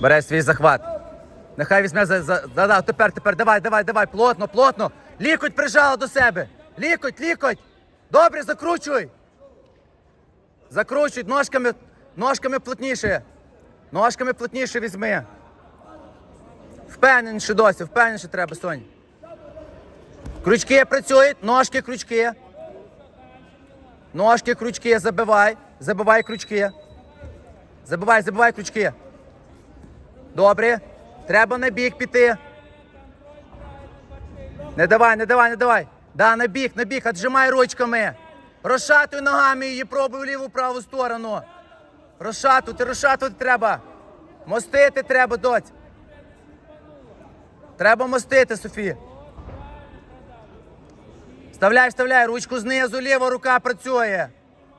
Бере свій захват. Нехай візьме за, за, да, да, тепер, тепер, давай, давай, давай, плотно, плотно. Лікоть прижала до себе. Лікоть, лікоть. Добре, закручуй. Закручуй, ножками, ножками плотніше. Ножками плотніше візьми. Впевненіше досі, впевненіше треба, Сонь. Крючки працюють, ножки, крючки. Ножки, крючки, забивай. Забивай крючки. Забивай, забивай крючки. Добре. Треба на бік піти. Не давай, не давай, не давай. Да, на бік, на бік, отжимай ручками. Розшатуй ногами її, пробуй в ліву праву сторону. Розшатувати, розшатувати треба. Мостити треба, доць. Треба мостити, Софія. Вставляй, вставляй, ручку знизу, ліва рука працює.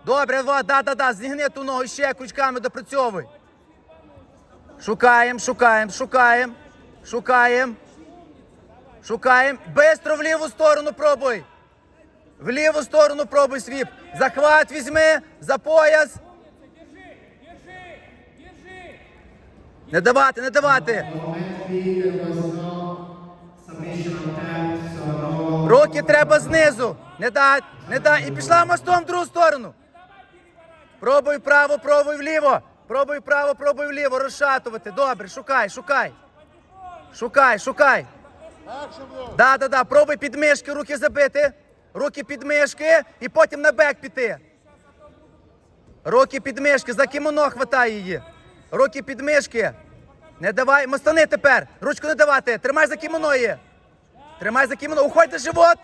Добре, да, да, да, зігни ту ногу ще крючками допрацьовуй. Шукаємо, шукаємо, шукаємо, шукаємо. Шукаємо. Бистро в ліву сторону пробуй. В ліву сторону пробуй свіп. Захват візьми, за пояс. Не давати, не давати. Руки треба знизу. Не дай, не дай. І пішла мостом в другу сторону. Пробуй вправо, пробуй вліво. Пробуй вправо, пробуй вліво. Розшатувати. Добре, шукай, шукай. Шукай, шукай. Да, да, да. Пробуй під мишки, руки забити. Руки під мишки і потім на бек піти. Руки під мишки, за кімоно хватай її. Руки під мишки. Не давай. Мостани тепер. Ручку не давати. Тримай за кімоно її. Тримай за кімоно. Уходь на живот.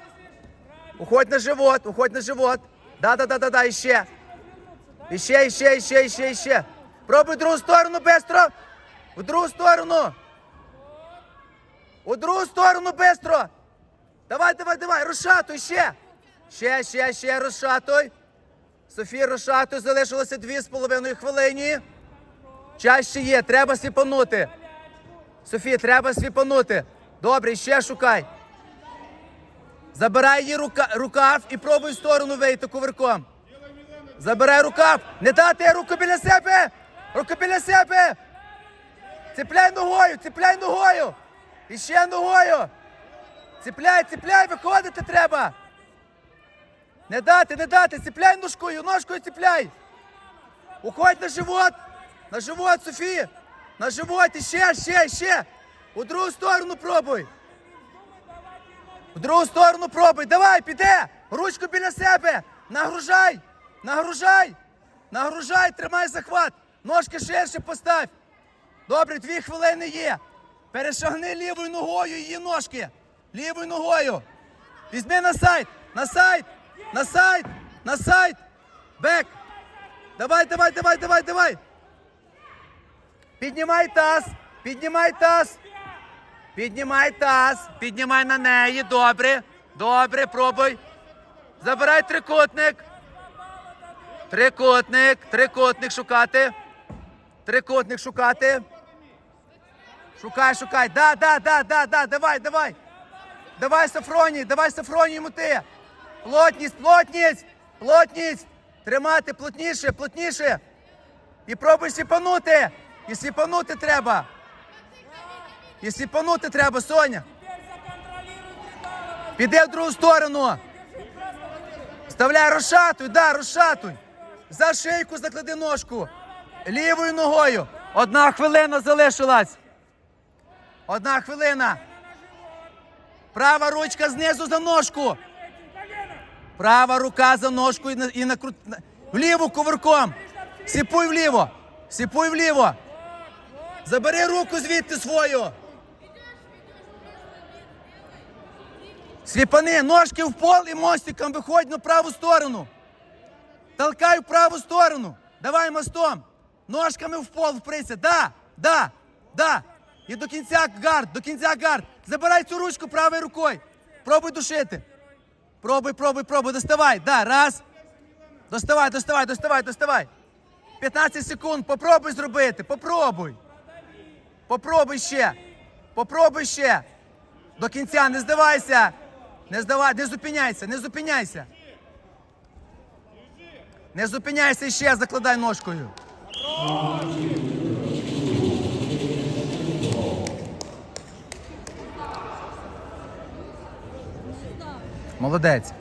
Уходь на живот, уходь на живот. Да, да, да, да, да, іще. Іще, іще, іще, іще, іще. Пробуй в другу сторону, бистро. В другу сторону. У другу сторону, бистро. Давай, давай, давай, розшатуй ще. Ще, ще, ще, розшатуй. Софія, розшатуй, залишилося дві з половиною хвилині. Час ще є, треба свіпанути. Софія, треба свіпанути. Добре, ще шукай. Забирай її рука, рукав і пробуй в сторону вийти кувирком. Забирай рукав. Не дати руку біля себе. Руку біля себе. Цепляй ногою, цепляй ногою. І ще ногою. Цепляй, цепляй, виходити треба. Не дати, не дати, цепляй ножкою, ножкою цепляй. Уходь на живот. На живот, Софія. На живот, і ще, ще. У другу сторону пробуй. В другу сторону пробуй. Давай, піде. Ручку біля себе. Нагружай. Нагружай. Нагружай, тримай захват. Ножки ширше постав. Добре, дві хвилини є. Перешагни лівою ногою її ножки. Лівою ногою. Візьми на сайт. На сайт. На сайт. На сайт. Бек. Давай, давай, давай, давай, давай. Піднімай таз. Піднімай таз. Піднімай таз, піднімай на неї. Добре. Добре, пробуй. Забирай трикутник. Трикутник, трикутник шукати. Трикутник шукати. Шукай, шукай. Да, да, да, да, да, давай, давай. Давай, Сафроній, давай, Сафроній, мути. Плотність, плотність, плотність. Тримати плотніше, плотніше. І пробуй сіпанути. І сіпанути треба. І сіпанути треба, Соня. Піди в другу сторону. Вставляй, розшатуй, да, розшатуй. За шийку заклади ножку. Лівою ногою. Одна хвилина залишилась. Одна хвилина. Права ручка знизу за ножку. Права рука за ножку і, на, і накрут... на- Вліву кувырком. Сіпуй вліво. Сіпуй вліво. Забери руку звідти свою. Свіпани, ножки в пол і мостиком виходь на праву сторону. Толкай в праву сторону. Давай мостом. Ножками в пол вприся. Да, да, да. І до кінця гард, до кінця гард. Забирай цю ручку правою рукою. Пробуй душити. Пробуй, пробуй, пробуй. Доставай. Да, раз. Доставай, доставай, доставай, доставай. 15 секунд. Попробуй зробити. Попробуй. Попробуй ще. Попробуй ще. До кінця не здавайся. Не здавай, не зупиняйся, не зупиняйся. Не зупиняйся ще, закладай ножкою. Молодець.